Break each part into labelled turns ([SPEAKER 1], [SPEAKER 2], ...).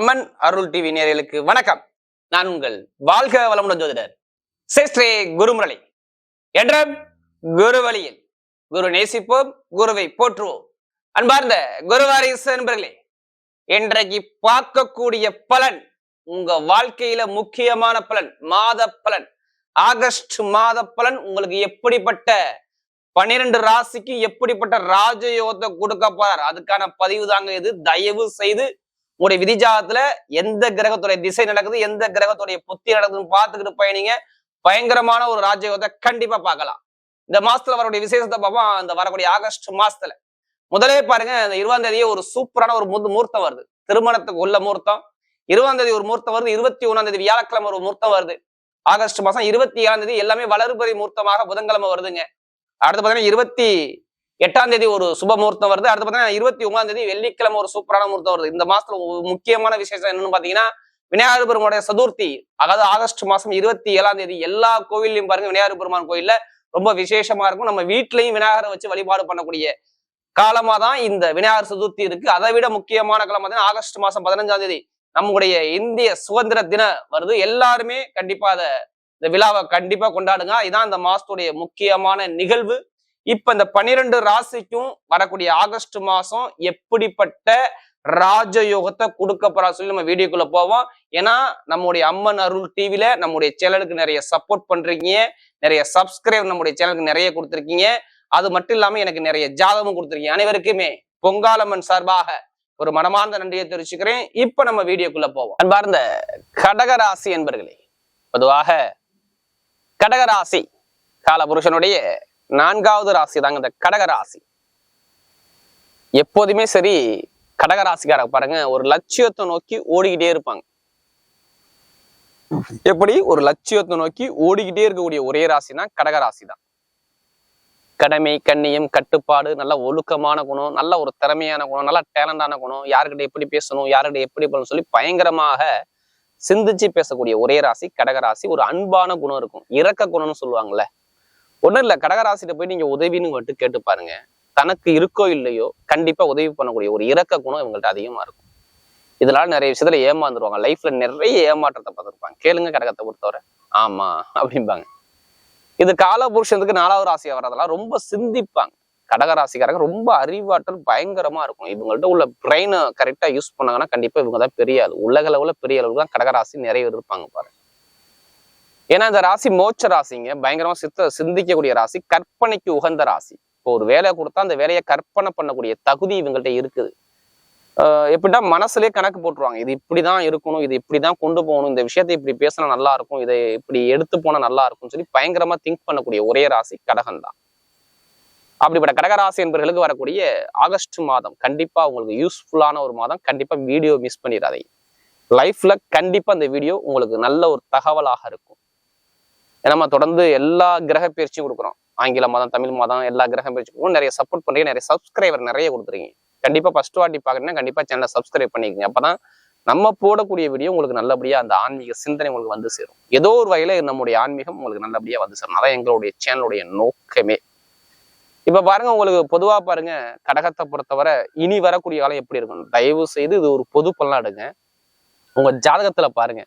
[SPEAKER 1] அம்மன் அருள் TV நேயர்களுக்கு வணக்கம். நான் உங்கள் வாழ்க வளமுடன் ஜோதிடர் சேஸ்திரே குருமுரளி. என்ற குரு வழியில் குரு நேசிப்போம் குருவை போற்றுவோம். அன்பார்ந்த குருவாரிசு நண்பர்களே இன்றைக்கு பார்க்கக்கூடிய பலன் உங்க வாழ்க்கையில முக்கியமான பலன் மாத பலன் ஆகஸ்ட் மாத பலன் உங்களுக்கு எப்படிப்பட்ட பன்னிரண்டு ராசிக்கு எப்படிப்பட்ட ராஜயோகத்தை கொடுக்க போறார்? அதுக்கான பதிவு தாங்க இது. தயவு செய்து உங்களுடைய விதிஜாதத்துல எந்த கிரகத்துடைய திசை நடக்குது எந்த கிரகத்துடைய புத்தி நடக்குதுன்னு பார்த்துக்கிட்டு பயணிங்க பயங்கரமான ஒரு ராஜயோகத்தை கண்டிப்பா பார்க்கலாம். இந்த மாசத்துல வரக்கூடிய விசேஷத்தை பார்ப்போம். அந்த வரக்கூடிய ஆகஸ்ட் மாசத்துல. முதலே பாருங்க இந்த இருபதாம் தேதியே ஒரு சூப்பரான ஒரு முது மூர்த்தம் வருது. திருமணத்துக்கு உள்ள மூர்த்தம் இருபதாம் தேதி ஒரு மூர்த்தம் வருது. இருபத்தி ஒண்ணாம் தேதி வியாழக்கிழமை ஒரு மூர்த்தம் வருது. ஆகஸ்ட் மாசம் இருபத்தி ஏழாம் தேதி எல்லாமே வளர்பறி மூர்த்தமாக புதன்கிழமை வருதுங்க. அடுத்து பாத்தீங்கன்னா இருபத்தி எட்டாம் தேதி ஒரு சுப முகூர்த்தம் வருது. அடுத்து பார்த்தீங்கன்னா இருபத்தி ஒன்பதாம் தேதி வெள்ளிக்கிழமை ஒரு சூப்பரான முகூர்த்தம் வருது. இந்த மாசத்துல முக்கியமான விசேஷம் என்னன்னு பாத்தீங்கன்னா விநாயகர் பெருமானுடைய சதுர்த்தி. அதாவது ஆகஸ்ட் மாசம் இருபத்தி ஏழாம் தேதி எல்லா கோவில்லையும் பாருங்க விநாயகர் பெருமான் கோயில்ல ரொம்ப விசேஷமா இருக்கும். நம்ம வீட்லயும் விநாயகரை வச்சு வழிபாடு பண்ணக்கூடிய காலமா தான் இந்த விநாயகர் சதுர்த்தி இருக்கு. அதை விட முக்கியமான காலம் பார்த்தீங்கன்னா ஆகஸ்ட் மாசம் பதினஞ்சாம் தேதி நம்முடைய இந்திய சுதந்திர தின வருது. எல்லாருமே கண்டிப்பா அதை இந்த விழாவை கண்டிப்பா கொண்டாடுங்க. இதான் இந்த மாசத்துடைய முக்கியமான நிகழ்வு. இப்ப இந்த பன்னிரெண்டு ராசிக்கும் வரக்கூடிய ஆகஸ்ட் மாசம் எப்படிப்பட்ட ராஜயோகத்தை கொடுக்க போறா சொல்லி நம்ம வீடியோக்குள்ள போவோம். ஏன்னா நம்முடைய அம்மன் அருள் டிவில நம்முடைய சேனலுக்கு நிறைய சப்போர்ட் பண்றீங்க. நிறைய சப்ஸ்கிரைப் நம்முடைய சேனலுக்கு நிறைய கொடுத்துருக்கீங்க. அது மட்டும் இல்லாம எனக்கு நிறைய ஜாதகமும் கொடுத்துருக்கீங்க. அனைவருக்குமே பொங்காலம்மன் சார்பாக ஒரு மனமார்ந்த நன்றியை தெரிவிச்சுக்கிறேன். இப்ப நம்ம வீடியோக்குள்ள போவோம். அன்பார்ந்த கடகராசி என்பர்களே பொதுவாக கடகராசி காலபுருஷனுடைய நான்காவது ராசி தாங்க இந்த கடகராசி எப்போதுமே சரி கடகராசிக்கார பாருங்க ஒரு லட்சியத்தை நோக்கி ஓடிக்கிட்டே இருப்பாங்க. எப்படி? ஒரு லட்சியத்தை நோக்கி ஓடிக்கிட்டே இருக்கக்கூடிய ஒரே ராசினா கடகராசி தான் கடமை கண்ணியம் கட்டுப்பாடு நல்ல ஒழுக்கமான குணம் நல்ல ஒரு திறமையான குணம் நல்ல டேலண்டான குணம் யாருக்கிட்ட எப்படி பேசணும் யாருக்கிட்ட எப்படி பண்ணணும் சொல்லி பயங்கரமாக சிந்திச்சு பேசக்கூடிய ஒரே ராசி கடகராசி ஒரு அன்பான குணம் இருக்கும். இறக்க குணம்னு சொல்லுவாங்கல்ல ஒண்ணும் இல்ல கடகராசிட்ட போய் நீங்க உதவின்னு மட்டும் கேட்டு பாருங்க. தனக்கு இருக்கோ இல்லையோ கண்டிப்பா உதவி பண்ணக்கூடிய ஒரு இரக்க குணம் இவங்கள்ட்ட அதிகமா இருக்கும். இதனால நிறைய விஷயத்துல ஏமாந்துருவாங்க. லைஃப்ல நிறைய ஏமாற்றத்தை பார்த்துருப்பாங்க. கேளுங்க கடகத்தை பொறுத்தவரை. ஆமா அப்படிம்பாங்க. இது காலபுருஷனுக்கு நாலாவது ராசியா வர்றதெல்லாம் ரொம்ப சிந்திப்பாங்க. கடகராசிக்காரங்க ரொம்ப அறிவாற்றல் பயங்கரமா இருக்கும். இவங்கள்ட்ட உள்ள பிரெயினை கரெக்டா யூஸ் பண்ணாங்கன்னா கண்டிப்பா இவங்க தான் பெரிய உலக அளவுல பெரிய அளவுக்கு தான் கடகராசி நிறைய இருப்பாங்க பாருங்க. ஏன்னா இந்த ராசி மோட்ச ராசிங்க. பயங்கரமா சித்த சிந்திக்கக்கூடிய ராசி. கற்பனைக்கு உகந்த ராசி. இப்போ ஒரு வேலையை கொடுத்தா அந்த வேலையை கற்பனை பண்ணக்கூடிய தகுதி இவங்கள்ட்ட இருக்குது. ஆஹ் எப்படின்னா மனசுலயே கணக்கு போட்டுருவாங்க. இது இப்படிதான் இருக்கணும் இது இப்படிதான் கொண்டு போகணும். இந்த விஷயத்தை இப்படி பேசினா நல்லா இருக்கும் இதை இப்படி எடுத்து போனா நல்லா இருக்கும்னு சொல்லி பயங்கரமா திங்க் பண்ணக்கூடிய ஒரே ராசி கடகம் தான் அப்படிப்பட்ட கடகராசி என்பவர்களுக்கு வரக்கூடிய ஆகஸ்ட் மாதம் கண்டிப்பா உங்களுக்கு யூஸ்ஃபுல்லான ஒரு மாதம். கண்டிப்பா வீடியோ மிஸ் பண்ணிடாதீங்க. லைஃப்ல கண்டிப்பா அந்த வீடியோ உங்களுக்கு நல்ல ஒரு தகவலாக இருக்கும். நம்ம தொடர்ந்து எல்லா கிரக பயிற்சியும் கொடுக்குறோம். ஆங்கில மதம் தமிழ் மதம் எல்லா கிரக பயிற்சி கொடுக்குறோம். நிறைய சப்போர்ட் பண்றீங்க நிறைய சப்ஸ்கிரைபர் நிறைய கொடுத்துருக்கீங்க. கண்டிப்பா ஃபர்ஸ்ட் வாட்டி பாக்குறீங்கன்னா கண்டிப்பா சேனலை சப்ஸ்கிரைப் பண்ணிக்கோங்க. அப்பதான் நம்ம போடக்கூடிய வீடியோ உங்களுக்கு நல்லபடியா அந்த ஆன்மீக சிந்தனை உங்களுக்கு வந்து சேரும். ஏதோ ஒரு வகையில நம்முடைய ஆன்மீகம் உங்களுக்கு நல்லபடியா வந்து சேரும். அதான் எங்களுடைய சேனலுடைய நோக்கமே. இப்ப பாருங்க உங்களுக்கு பொதுவா பாருங்க கடகத்தை பொறுத்தவரை இனி வரக்கூடிய காலம் எப்படி இருக்கும்? தயவு செய்து இது ஒரு பொது பலனாடுங்க உங்கள் உங்க ஜாதகத்துல பாருங்க.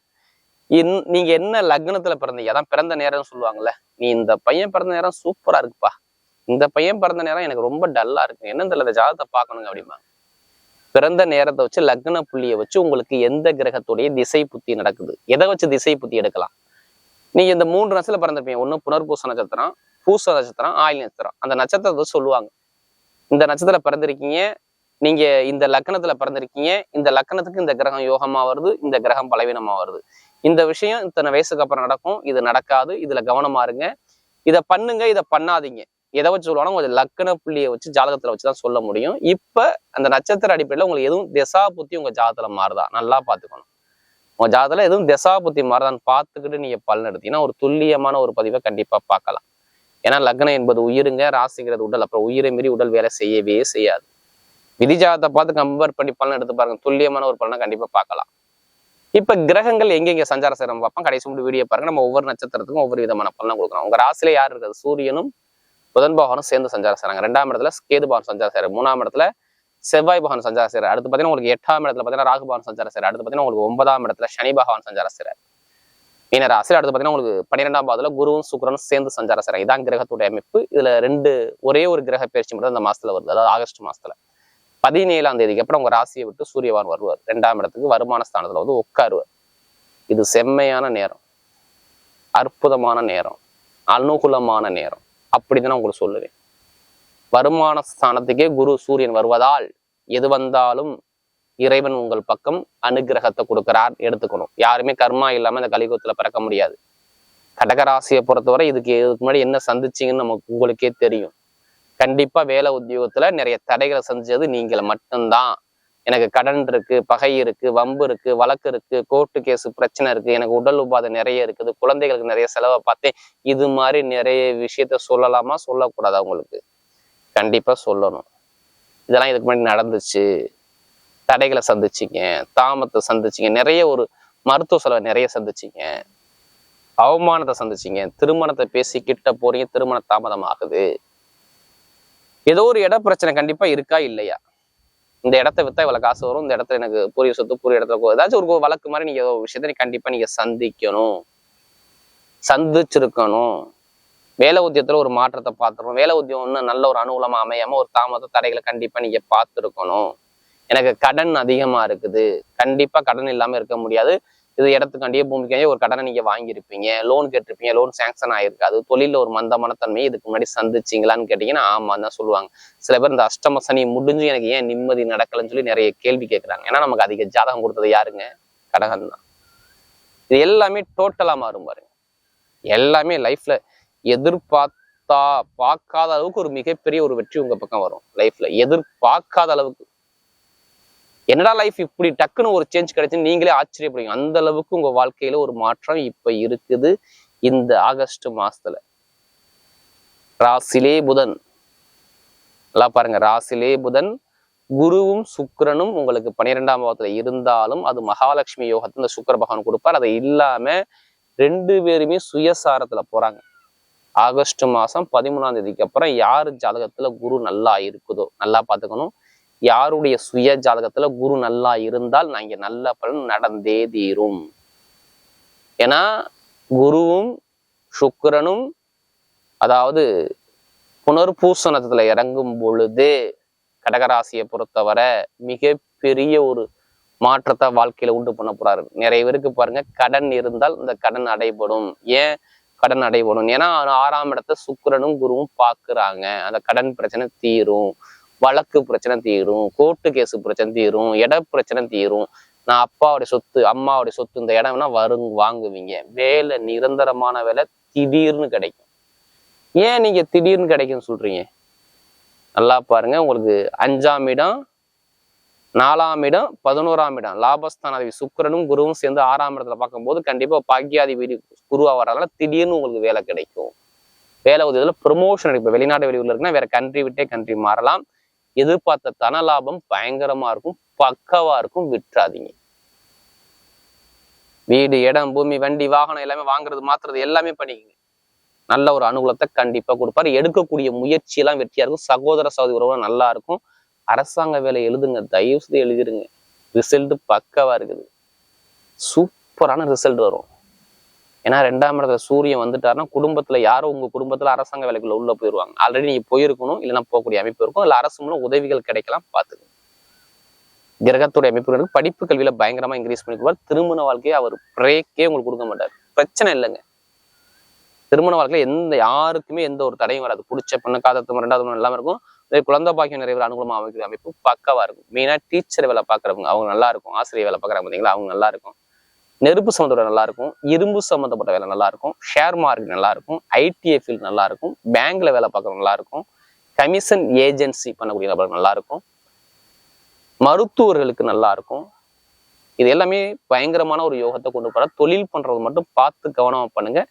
[SPEAKER 1] இன்- நீங்க என்ன லக்னத்துல பிறந்தீங்க? அதான் பிறந்த நேரம்னு சொல்லுவாங்கல்ல. நீ இந்த பையன் பிறந்த நேரம் சூப்பரா இருக்குப்பா. இந்த பையன் பிறந்த நேரம் எனக்கு ரொம்ப டல்லா இருக்கு. என்ன தெரியல இந்த ஜாதகத்தை பார்க்கணுங்க அப்படிமா பிறந்த நேரத்தை வச்சு லக்ன புள்ளியை வச்சு உங்களுக்கு எந்த கிரகத்துடைய திசை புத்தி நடக்குது? எதை வச்சு திசை புத்தி எடுக்கலாம்? நீங்க இந்த மூன்று நட்சத்திரம் பிறந்திருப்பீங்க ஒண்ணு புனர்பூச நட்சத்திரம் பூச நட்சத்திரம் ஆயில் நட்சத்திரம். அந்த நட்சத்திரத்தை சொல்லுவாங்க. இந்த நட்சத்திரம் பிறந்திருக்கீங்க நீங்க இந்த லக்னத்துல பிறந்திருக்கீங்க இந்த லக்னத்துக்கு இந்த கிரகம் யோகமா வருது இந்த கிரகம் பலவீனமா வருது. இந்த விஷயம் இத்தனை வயசுக்கு அப்புறம் நடக்கும். இது நடக்காது. இதுல கவனமா இருங்க. இதை பண்ணுங்க. இதை பண்ணாதீங்க. எதை வச்சு சொல்லுவாங்க கொஞ்சம் லக்கண புள்ளியை வச்சு ஜாதகத்துல வச்சுதான் சொல்ல முடியும். இப்ப அந்த நட்சத்திர அடிப்படையில உங்களுக்கு எதுவும் திசா புத்தி உங்க ஜாதகத்துல மாறுதா? நல்லா பாத்துக்கணும் உங்க ஜாதகத்துல எதுவும் திசா புத்தி மாறுதான்னு பார்த்துக்கிட்டு நீங்க பலன் எடுத்தீங்கன்னா ஒரு துல்லியமான ஒரு பதிவை கண்டிப்பா பார்க்கலாம். ஏன்னா லக்னம் என்பது உயிருங்க. ராசிங்கிறது உடல். அப்புறம் உயிரை மீறி உடல் வேலை செய்யவே செய்யாது. விதி ஜாதகத்தை பார்த்து கம்பேர் பண்ணி பலன் எடுத்து பாருங்க. துல்லியமான ஒரு பலனை கண்டிப்பா பார்க்கலாம். இப்ப கிரகங்கள் எங்கெங்கே சஞ்சார சேரம் பார்ப்போம். கடைசி முடி வீடியோ பாருங்க. நம்ம ஒவ்வொரு நட்சத்திரத்துக்கும் ஒவ்வொரு விதமான பலனும் கொடுக்குறோம் உங்க ராசியில யார் இருக்குது? சூரியனும் புதன் பகவானும் சேர்ந்து சஞ்சாரம் செய்கிறாங்க ரெண்டாம் இடத்துல கேது பகவான் சஞ்சாரம் செய்கிறார் மூணாம் இடத்துல செவ்வாய் பகவான் சஞ்சாரம் செய்கிறார் அடுத்து பார்த்தீங்கன்னா உங்களுக்கு எட்டாம் இடத்துல பார்த்தீங்கன்னா ராகு பகவான் சஞ்சார செய்கிறார் அடுத்து பார்த்தீங்கன்னா உங்களுக்கு ஒன்பதாம் இடத்துல சனி பகவான் சஞ்சாரம் செய்கிறார் மீனராசியில் அடுத்து பார்த்தீங்கன்னா உங்களுக்கு பன்னிரெண்டாம் பாதத்துல குருவும் சுக்கிரனும் சேர்ந்து சஞ்சார செய்கிறாங்க இதான் கிரகத்துடைய அமைப்பு. இதுல ரெண்டு ஒரே ஒரு கிரக பயிற்சி மட்டும் இந்த மாசத்துல வருது. அதாவது ஆகஸ்ட் மாசத்துல. பதினேழாம் தேதிக்கு அப்புறம் உங்க ராசியை விட்டு சூரியவான் வருவார். ரெண்டாம் இடத்துக்கு வருமான ஸ்தானத்துல வந்து உட்காருவார். இது செம்மையான நேரம். அற்புதமான நேரம். அனுகூலமான நேரம். அப்படிதான் நான் உங்களுக்கு சொல்லுவேன். வருமான ஸ்தானத்துக்கே குரு சூரியன் வருவதால் எது வந்தாலும் இறைவன் உங்கள் பக்கம் அனுகிரகத்தை கொடுக்கிறார் எடுத்துக்கணும். யாருமே கர்மா இல்லாம இந்த கலியுகத்துல பிறக்க முடியாது. கடகராசியை பொறுத்தவரை இதுக்கு இதுக்கு முன்னாடி என்ன சந்திச்சீங்கன்னு நமக்கு உங்களுக்கே தெரியும். கண்டிப்பா வேலை உத்தியோகத்துல நிறைய தடைகளை செஞ்சது நீங்கள் மட்டும்தான். எனக்கு கடன் இருக்கு பகை இருக்கு வம்பு இருக்கு வழக்கு இருக்கு கோர்ட்டு கேஸ் பிரச்சனை இருக்கு எனக்கு உடல் உபாதை நிறைய இருக்குது குழந்தைகளுக்கு நிறைய செலவை பார்த்தேன். இது மாதிரி நிறைய விஷயத்த சொல்லலாமா சொல்லக்கூடாதா உங்களுக்கு? கண்டிப்பா சொல்லணும். இதெல்லாம் இதுக்கு முன்னாடி நடந்துச்சு. தடைகளை சந்திச்சிங்க தாமத்தை சந்திச்சிங்க நிறைய ஒரு மருத்துவ செலவை நிறைய சந்திச்சிங்க. அவமானத்தை சந்திச்சிங்க திருமணத்தை பேசி கிட்ட போறீங்க திருமண தாமதம் ஆகுது. ஏதோ ஒரு இட பிரச்சனை கண்டிப்பா இருக்கா இல்லையா? இந்த இடத்த வித்தா இவ்வளவு காசு வரும். இந்த இடத்துல எனக்கு புரிய சொத்து புரிய இடத்துல ஏதாச்சும் ஒரு வழக்கு மாதிரி நீங்க ஏதோ விஷயத்த நீ கண்டிப்பா நீங்க சந்திக்கணும். சந்திச்சிருக்கணும். வேலை உத்தியத்துல ஒரு மாற்றத்தை பார்த்துருக்கணும். வேலை உத்தியம் ஒன்று நல்ல ஒரு அனுகூலமா அமையாம ஒரு தாமத தடைகளை கண்டிப்பா நீங்க பார்த்துருக்கணும். எனக்கு கடன் அதிகமா இருக்குது. கண்டிப்பா கடன் இல்லாம இருக்க முடியாது. இது இடத்துக்காண்டியே பூமிக்காண்டியே ஒரு கடனை நீங்க வாங்கியிருப்பீங்க. லோன் கேட்டிருப்பீங்க. லோன் சேங்ஷன் ஆயிருக்காது. தொழில ஒரு மந்தமான தன்மையை இதுக்கு முன்னாடி சந்திச்சிங்களான்னு கேட்டீங்கன்னா ஆமான்னு தான் சொல்லுவாங்க. சில பேர் இந்த அஷ்டம சனி முடிஞ்சு எனக்கு ஏன் நிம்மதி நடக்கலைன்னு சொல்லி நிறைய கேள்வி கேட்குறாங்க. ஏன்னா நமக்கு அதிக ஜாதகம் கொடுத்தது யாருங்க? கடகம் தான். இது எல்லாமே டோட்டலா மாறும் பாருங்க. எல்லாமே லைஃப்ல எதிர்பார்த்தா பார்க்காத அளவுக்கு ஒரு மிகப்பெரிய ஒரு வெற்றி உங்க பக்கம் வரும். லைஃப்ல எதிர்பார்க்காத அளவுக்கு என்னடா லைஃப் இப்படி டக்குன்னு ஒரு சேஞ்ச் கிடைச்சுன்னு நீங்களே ஆச்சரியப்படுவீங்க. அந்த அளவுக்கு உங்க வாழ்க்கையில ஒரு மாற்றம் இப்ப இருக்குது இந்த ஆகஸ்ட் மாசத்துல. ராசிலே புதன். நல்லா பாருங்க. ராசிலே புதன் குருவும் சுக்கரனும் உங்களுக்கு பன்னிரெண்டாம் பாவத்துல இருந்தாலும் அது மகாலட்சுமி யோகத்தை இந்த சுக்கர பகவான் கொடுப்பார். அது இல்லாம ரெண்டு பேருமே சுயசாரத்துல போறாங்க. ஆகஸ்ட் மாசம் பதிமூணாம் தேதிக்கு அப்புறம் யாரு ஜாதகத்துல குரு நல்லா இருக்குதோ நல்லா பாத்துக்கணும் யாருடைய சுய ஜாதகத்துல குரு நல்லா இருந்தால் நான் இங்க நல்ல பலன் நடந்தே தீரும். ஏன்னா குருவும் சுக்கிரனும் அதாவது புனர்பூசணத்துல இறங்கும் பொழுது கடகராசியை பொறுத்தவரை மிகப்பெரிய ஒரு மாற்றத்தை வாழ்க்கையில உண்டு பண்ண போறாரு. நிறைய பேருக்கு பாருங்க கடன் இருந்தால் இந்த கடன் அடைபடும். ஏன் கடன் அடைபடும்? ஏன்னா ஆறாம் இடத்த சுக்கரனும் குருவும் பாக்குறாங்க அந்த கடன் பிரச்சனை தீரும். வழக்கு பிரச்சனை தீரும் கோர்ட்டு கேஸு பிரச்சனை தீரும் இட பிரச்சனை தீரும். நான் அப்பாவுடைய சொத்து அம்மாவுடைய சொத்து இந்த இடம் வேணா வரும் வாங்குவீங்க. வேலை நிரந்தரமான வேலை திடீர்னு கிடைக்கும். ஏன் நீங்க திடீர்னு கிடைக்கும்னு சொல்றீங்க? நல்லா பாருங்க உங்களுக்கு அஞ்சாம் இடம் நாலாம் இடம் பதினோராம் இடம். லாபஸ்தானாதிபதி சுக்கரனும் குருவும் சேர்ந்து ஆறாம் இடத்துல பார்க்கும்போது கண்டிப்பா பாக்கியாதிபதி குருவா வர்றதுனால திடீர்னு உங்களுக்கு வேலை கிடைக்கும். வேலை உதவியில் ப்ரொமோஷன் இப்போ வெளிநாடு வெளியூர்ல இருக்குன்னா வேற கண்ட்ரி விட்டே கண்ட்ரி மாறலாம். எதிர்பார்த்த தன லாபம் பயங்கரமா இருக்கும் பக்கவா இருக்கும் விட்டுறாதீங்க வீடு இடம் பூமி வண்டி வாகனம் எல்லாமே வாங்குறது மாத்துறது எல்லாமே பண்ணிக்கங்க. நல்ல ஒரு அனுகூலத்தை கண்டிப்பா கொடுப்பாரு. எடுக்கக்கூடிய முயற்சி எல்லாம் வெற்றியா இருக்கும். சகோதர சகோதரி உறவு நல்லா இருக்கும். அரசாங்க வேலை எழுதுங்க தயவு செய்து எழுதிருங்க. ரிசல்ட் பக்கவா இருக்குது. சூப்பரான ரிசல்ட் வரும். ஏன்னா ரெண்டாம் இடத்துல சூரியன் வந்துட்டாருன்னா குடும்பத்துல யாரோ உங்க குடும்பத்துல அரசாங்க வேலைக்குள்ள உள்ள போயிருவாங்க. ஆல்ரெடி நீங்க போயிருக்கணும் இல்லைன்னா போகக்கூடிய அமைப்பு இருக்கும். இல்ல அரசு மூலம் உதவிகள் கிடைக்கலாம் பாத்துக்கணும் கிரகத்துடைய அமைப்புகளுக்கு படிப்பு கல்வியில பயங்கரமா இன்க்ரீஸ் பண்ணிக்குவார். திருமண வாழ்க்கையை அவர் பிரேக்கே உங்களுக்கு கொடுக்க மாட்டார். பிரச்சனை இல்லைங்க. திருமண வாழ்க்கையில எந்த யாருக்குமே எந்த ஒரு தடையும் வராது. பிடிச்ச பொண்ணு காதத்து ரெண்டாவது மணி எல்லாமே இருக்கும். குழந்தை பாக்கியம் நிறைய அனுகூலமா அமைக்கிற அமைப்பு பக்கவா இருக்கும். மெயினா டீச்சர் வேலை பாக்குறவங்க அவங்க நல்லா இருக்கும். ஆசிரியர் வேலை பாக்குறாங்க பாத்தீங்களா? அவங்க நல்லா இருக்கும். நெருப்பு சம்மந்தப்பட்ட நல்லா இருக்கும் இரும்பு சம்மந்தப்பட்ட வேலை நல்லா இருக்கும் ஷேர் மார்க்கெட் நல்லா இருக்கும் ஐடிஐ ஃபீல்ட் நல்லா இருக்கும் பேங்க்ல வேலை பார்க்குறவங்க நல்லா இருக்கும் கமிஷன் ஏஜென்சி பண்ணக்கூடிய நபர்கள் நல்லா இருக்கும் மருத்துவர்களுக்கு நல்லா இருக்கும் இது எல்லாமே பயங்கரமான ஒரு யோகத்தை கொண்டு போற தொழில் பண்றது மட்டும் பார்த்து கவனமா பண்ணுங்க.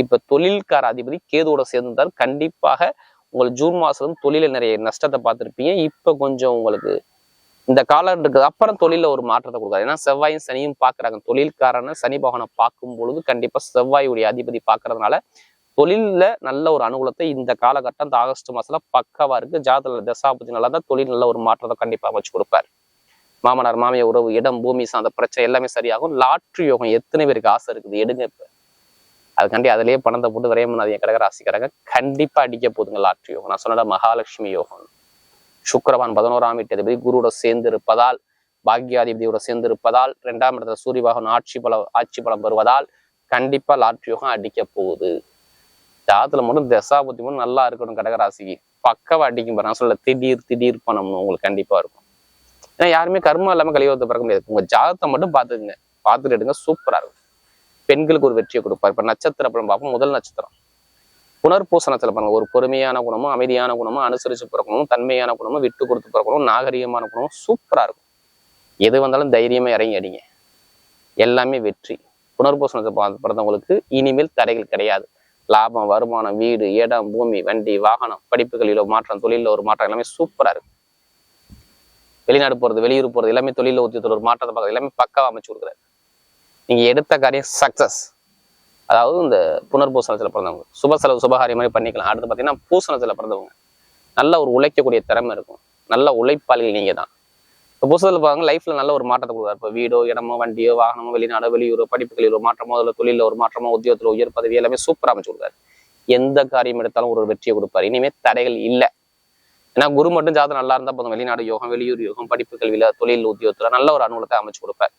[SPEAKER 1] இப்ப தொழில்கார அதிபதி கேதுவோட சேர்ந்திருந்தால் கண்டிப்பாக உங்களுக்கு ஜூன் மாசம் தொழில நிறைய நஷ்டத்தை பார்த்துருப்பீங்க. இப்ப கொஞ்சம் உங்களுக்கு இந்த காலகட்டத்துக்கு அப்புறம் தொழில ஒரு மாற்றத்தை கொடுக்காது. ஏன்னா செவ்வாயும் சனியும் பாக்குறாங்க தொழில்காரன சனி பகவானை பார்க்கும் பொழுது கண்டிப்பா செவ்வாயுடைய அதிபதி பார்க்கறதுனால தொழில்ல நல்ல ஒரு அனுகூலத்தை இந்த காலகட்டம் இந்த ஆகஸ்ட் மாசத்துல பக்காவா இருக்கு. ஜாதக தசாபதி நல்லா தான் தொழில் நல்ல ஒரு மாற்றத்தை கண்டிப்பா அமைச்சு கொடுப்பாரு. மாமனார் மாமிய உறவு இடம் பூமி சார்ந்த பிரச்சனை எல்லாமே சரியாகும். லாட்ரி யோகம் எத்தனை பேருக்கு ஆசை இருக்குது? எடுங்க இப்ப. அதுக்காண்டி அதுலயே பணத்தை போட்டு விரையம் என் கடகராசிக்காரங்க கண்டிப்பா அடிக்க போகுதுங்க லாட்ரி யோகம். நான் சொன்னேன் மகாலட்சுமி யோகம். சுக்கிரவான் பதினோராம் வீட்டு குருவோட சேர்ந்து இருப்பதால் பாக்யாதிபதியோட சேர்ந்து இருப்பதால் இரண்டாம் இடத்துல சூரிய பகவான் ஆட்சி பலம் ஆட்சி பலம் பெறுவதால் கண்டிப்பா லாட்ரி யோகம் அடிக்க போகுது. ஜாதத்துல மட்டும் தசாபுத்தி மட்டும் நல்லா இருக்கணும் கடகராசிக்கு. பக்கவா அடிக்கும் பாரு. நான் சொல்ல திடீர் திடீர் பணம்னு உங்களுக்கு கண்டிப்பா இருக்கும். ஏன்னா யாருமே கர்மம் இல்லாம கலியுகத்தை பிறக்க முடியாது. உங்க ஜாதத்தை மட்டும் பார்த்துக்குங்க. பாத்துட்டு எடுங்க. சூப்பரா இருக்கும். பெண்களுக்கு ஒரு வெற்றியை கொடுப்பார். இப்ப நட்சத்திர படம் பார்ப்போம். முதல் நட்சத்திரம். புனர்பூசணத்தில் நட்சத்திரம் பாருங்க ஒரு பொறுமையான குணமும் அமைதியான குணமும் அனுசரிச்சு பிறக்கணும் தன்மையான குணமும் விட்டு கொடுத்து பிறக்கணும் நாகரிகமான குணமும் சூப்பரா இருக்கும். எது வந்தாலும் தைரியமாக இறங்கி அடிங்க. எல்லாமே வெற்றி. புனர்பூசணத்தை பிறந்தவங்களுக்கு இனிமேல் தடைகள் கிடையாது. லாபம் வருமானம் வீடு இடம் பூமி வண்டி வாகனம் படிப்புகளிலோ மாற்றம் தொழிலில் ஒரு மாற்றம் எல்லாமே சூப்பரா இருக்கும். வெளிநாடு போறது வெளியூர் போறது எல்லாமே தொழில உத்தியத்தில் ஒரு மாற்றத்தை பார்க்குறது எல்லாமே பக்காவாக அமைச்சு கொடுக்குறாரு. நீங்க எடுத்த காரியம் சக்சஸ் அதாவது இந்த புனர்பூசணத்தில் பிறந்தவங்க. சுப செலவு சுபகாரி மாதிரி பண்ணிக்கலாம். அடுத்து பார்த்தீங்கன்னா பூசணத்தில் பிறந்தவங்க. நல்ல ஒரு உழைக்கக்கூடிய திறமை இருக்கும். நல்ல உழைப்பாளிகள் நீங்கள் தான். இப்போ புதுசத்தில் பாருங்க லைஃப்பில் நல்ல ஒரு மாற்றத்தை கொடுக்குறாரு இப்போ வீடோ இடமோ வண்டியோ வாகனமோ வெளிநாடோ வெளியூரோ படிப்புகளில் ஒரு மாற்றமோ அதில் தொழிலில் ஒரு மாற்றமோ உத்தியோகத்தில் உயர் பதவி எல்லாமே சூப்பராக அமைச்சு கொடுக்குறாரு எந்த காரியம் எடுத்தாலும் ஒரு வெற்றியை கொடுப்பாரு. இனிமே தடைகள் இல்லை. ஏன்னா குரு மட்டும் ஜாதகம் நல்லா இருந்தா போதும். வெளிநாடு யோகம் வெளியூர் யோகம் படிப்பு கல்வியில் தொழில் உத்தியோகத்தில் நல்ல ஒரு அனுகூலத்தை அமைச்சு கொடுப்பார்.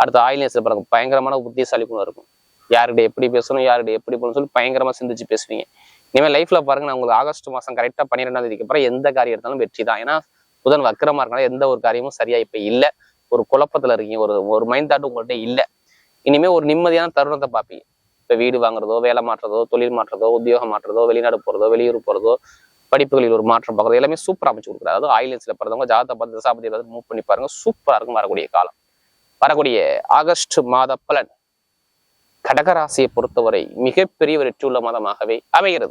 [SPEAKER 1] அடுத்து ஆயிலியத்தில் பாருங்க பயங்கரமான புத்திசாலி குணம் இருக்கும். யார்கிட்ட எப்படி பேசணும் யார்கிட்ட எப்படி போகணும்னு சொல்லி பயங்கரமா சிந்திச்சு பேசுவீங்க. இனிமேல் லைஃப்பில் பாருங்க நான் உங்களுக்கு ஆகஸ்ட் மாதம் கரெக்டாக பன்னிரெண்டாம் தேதிக்கு அப்புறம் எந்த காரியம் எடுத்தாலும் வெற்றி தான். ஏன்னா புதன் வக்கரமாக இருக்கனால எந்த ஒரு காரியமும் சரியா இப்ப இல்ல. ஒரு குழப்பத்துல இருக்கீங்க ஒரு ஒரு மைண்ட் தாட் உங்கள்கிட்ட இல்ல. இனிமே ஒரு நிம்மதியான தருணத்தை பார்ப்பீங்க. இப்ப வீடு வாங்குறதோ வேலை மாற்றுறதோ தொழில் மாற்றுறதோ உத்தியோகம் மாற்றுறதோ வெளிநாடு போறதோ வெளியூர் போறதோ படிப்புகளில் ஒரு மாற்றம் பார்க்குறது எல்லாமே சூப்பர் அமைச்சு கொடுக்குறாரு அதாவது ஆயிலன்ஸ்ல பிறந்தவங்க ஜாதகத்தை பார்த்து தசாபதி பார்த்து மூவ் பண்ணி பாருங்க சூப்பரா இருக்கும் வரக்கூடிய காலம். வரக்கூடிய ஆகஸ்ட் மாத பலன். கடகராசியை பொறுத்தவரை மிகப்பெரிய வெற்றியுள்ள மாதமாகவே அமைகிறது.